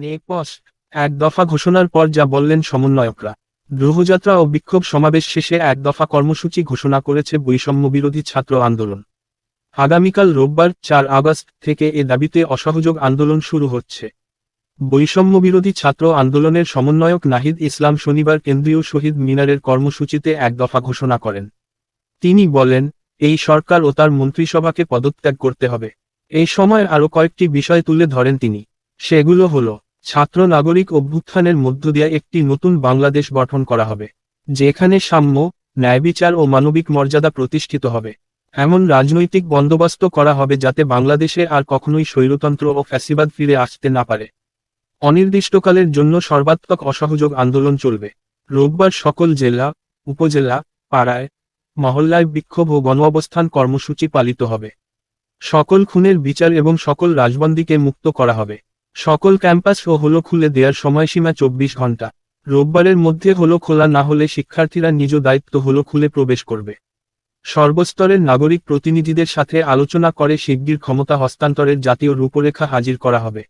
নেপস এক দফা ঘোষণার পর যা বললেন সমন্বয়করা। গ্রহযাত্রা ও বিক্ষোভ সমাবেশ শেষে এক দফা কর্মসূচি ঘোষণা করেছে বৈষম্য বিরোধী ছাত্র আন্দোলন। আগামীকাল রোববার চার আগস্ট থেকে এ দাবিতে অসহযোগ আন্দোলন শুরু হচ্ছে। বৈষম্য বিরোধী ছাত্র আন্দোলনের সমন্বয়ক নাহিদ ইসলাম শনিবার কেন্দ্রীয় শহীদ মিনারের কর্মসূচিতে এক দফা ঘোষণা করেন। তিনি বলেন, এই সরকার ও তার মন্ত্রিসভাকে পদত্যাগ করতে হবে। এই সময় আরও কয়েকটি বিষয় তুলে ধরেন তিনি। সেগুলো হল, ছাত্র নাগরিক অভ্যুত্থানের মধ্য দিয়ে একটি নতুন বাংলাদেশ গঠন করা হবে, যেখানে সাম্য ন্যায়বিচার ও মানবিক মর্যাদা প্রতিষ্ঠিত হবে। এমন রাজনৈতিক বন্দোবস্ত করা হবে যাতে বাংলাদেশে আর কখনোই স্বৈরতন্ত্র ও ফ্যাসিবাদ ফিরে আসতে না পারে। অনির্দিষ্টকালের জন্য সর্বাত্মক অসহযোগ আন্দোলন চলবে। রোববার সকল জেলা, উপজেলা, পাড়ায়, মহল্লায় বিক্ষোভ ও গণঅবস্থান কর্মসূচি পালিত হবে। সকল খুনের বিচার এবং সকল রাজবন্দীকে মুক্ত করা হবে। সকল ক্যাম্পাস ও হলো খুলে দেওয়ার সময়সীমা চব্বিশ ঘণ্টা রোববারের মধ্যে হলো খোলা না হলে শিক্ষার্থীরা নিজ দায়িত্ব হলো খুলে প্রবেশ করবে। সর্বস্তরের নাগরিক প্রতিনিধিদের সাথে আলোচনা করে শিগগির ক্ষমতা হস্তান্তরের জাতীয় রূপরেখা হাজির করা হবে।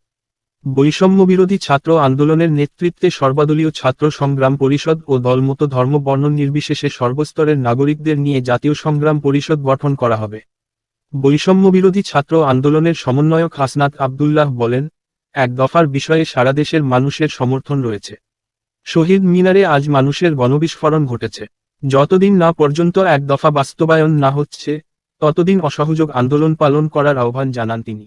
বৈষম্য বিরোধী ছাত্র আন্দোলনের নেতৃত্বে সর্বদলীয় ছাত্র সংগ্রাম পরিষদ ও দলমত ধর্ম বর্ণ নির্বিশেষে সর্বস্তরের নাগরিকদের নিয়ে জাতীয় সংগ্রাম পরিষদ গঠন করা হবে। বৈষম্য বিরোধী ছাত্র আন্দোলনের সমন্বয়ক হাসনাত আবদুল্লাহ বলেন, এক দফার বিষয়ে সারা দেশের মানুষের সমর্থন রয়েছে। শহীদ মিনারে আজ মানুষের গণবিস্ফোরণ ঘটেছে। যতদিন না পর্যন্ত এক দফা বাস্তবায়ন না হচ্ছে, ততদিন অসহযোগ আন্দোলন পালন করার আহ্বান জানান তিনি।